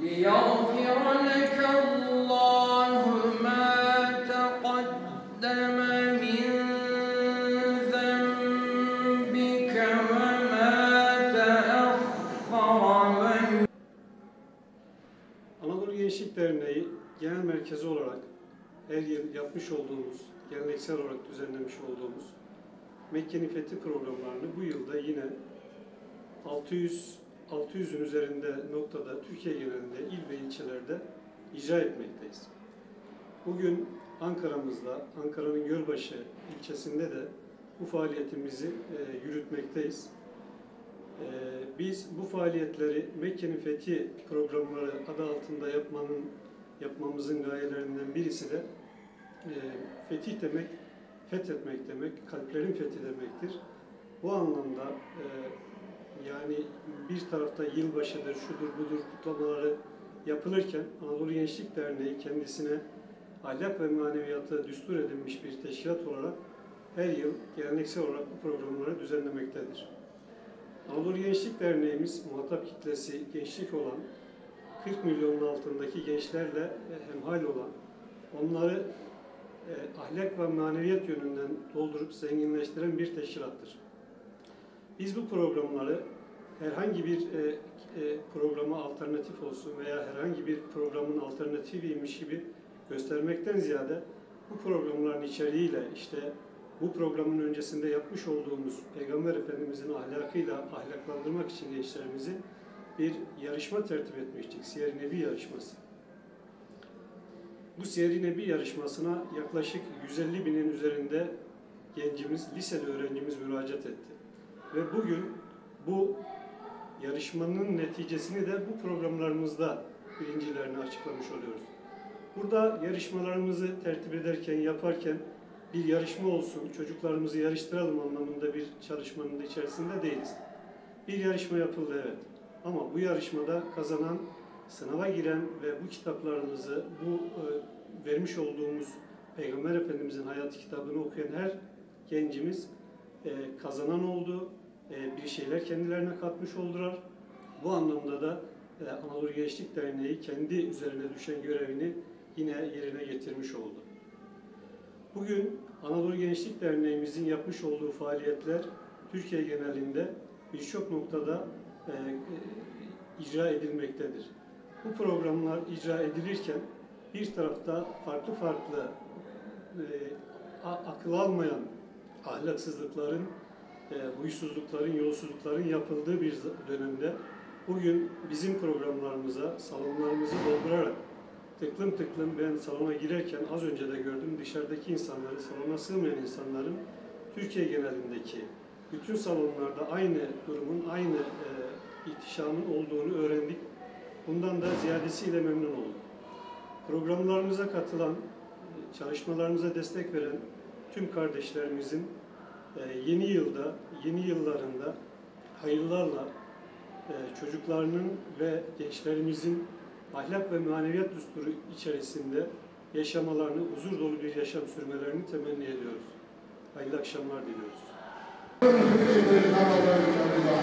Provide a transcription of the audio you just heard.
ليغفر لك الله. Genel Merkezi olarak her yıl yapmış olduğumuz, geleneksel olarak düzenlemiş olduğumuz Mekke'nin Fethi programlarını bu yılda yine 600 600'ün üzerinde noktada Türkiye genelinde il ve ilçelerde icra etmekteyiz. Bugün Ankara'mızda, Ankara'nın Gölbaşı ilçesinde de bu faaliyetimizi e, yürütmekteyiz. Ee, Biz bu faaliyetleri Mekke'nin Fethi programları adı altında yapmanın yapmamızın gayelerinden birisi de e, fetih demek, fethetmek demek, kalplerin fethi demektir. Bu anlamda e, yani bir tarafta yılbaşıdır, şudur budur kutlamaları yapılırken Anadolu Gençlik Derneği kendisine ahlak ve maneviyatı düstur edilmiş bir teşkilat olarak her yıl geleneksel olarak bu programları düzenlemektedir. Anadolu Gençlik Derneğimiz muhatap kitlesi gençlik olan 40 milyonun altındaki gençlerle e, hemhal olan onları e, ahlak ve maneviyat yönünden doldurup zenginleştiren bir teşkilattır. Biz bu programları herhangi bir e, e, programa alternatif olsun veya herhangi bir programın alternatifiymiş gibi göstermekten ziyade bu programların içeriğiyle işte bu programın öncesinde yapmış olduğumuz Peygamber Efendimizin ahlakıyla ahlaklandırmak için gençlerimizi bir yarışma tertip etmiştik. Siyer-i Nebi yarışması. Bu Siyer-i Nebi yarışmasına yaklaşık 150 binin üzerinde gencimiz, liseli öğrencimiz müracaat etti. Ve bugün bu yarışmanın neticesini de bu programlarımızda birincilerini açıklamış oluyoruz. Burada yarışmalarımızı tertip ederken, yaparken bir yarışma olsun, çocuklarımızı yarıştıralım anlamında bir çalışmanın içerisinde değiliz. Bir yarışma yapıldı evet. Ama bu yarışmada kazanan, sınava giren ve bu kitaplarımızı, bu e, vermiş olduğumuz Peygamber Efendimizin hayat kitabını okuyan her gencimiz e, kazanan oldu, e, bir şeyler kendilerine katmış oldular. Bu anlamda da e, Anadolu Gençlik Derneği kendi üzerine düşen görevini yine yerine getirmiş oldu. Bugün Anadolu Gençlik Derneğimizin yapmış olduğu faaliyetler Türkiye genelinde birçok noktada e, icra edilmektedir. Bu programlar icra edilirken bir tarafta farklı farklı e, akıl almayan ahlaksızlıkların, e, huysuzlukların, yolsuzlukların yapıldığı bir dönemde bugün bizim programlarımıza, salonlarımızı doldurarak tıklım tıklım ben salona girerken az önce de gördüm dışarıdaki insanları, salona sığmayan insanların Türkiye genelindeki bütün salonlarda aynı durumun, aynı e, ihtişamın olduğunu öğrendik. Bundan da ziyadesiyle memnun olduk. Programlarımıza katılan, çalışmalarımıza destek veren tüm kardeşlerimizin e, yeni yılda, yeni yıllarında hayırlarla e, çocuklarının ve gençlerimizin ahlak ve maneviyat düsturu içerisinde yaşamalarını, huzur dolu bir yaşam sürmelerini temenni ediyoruz. Hayırlı akşamlar diliyoruz. 그런 분들을 담아야 합니다.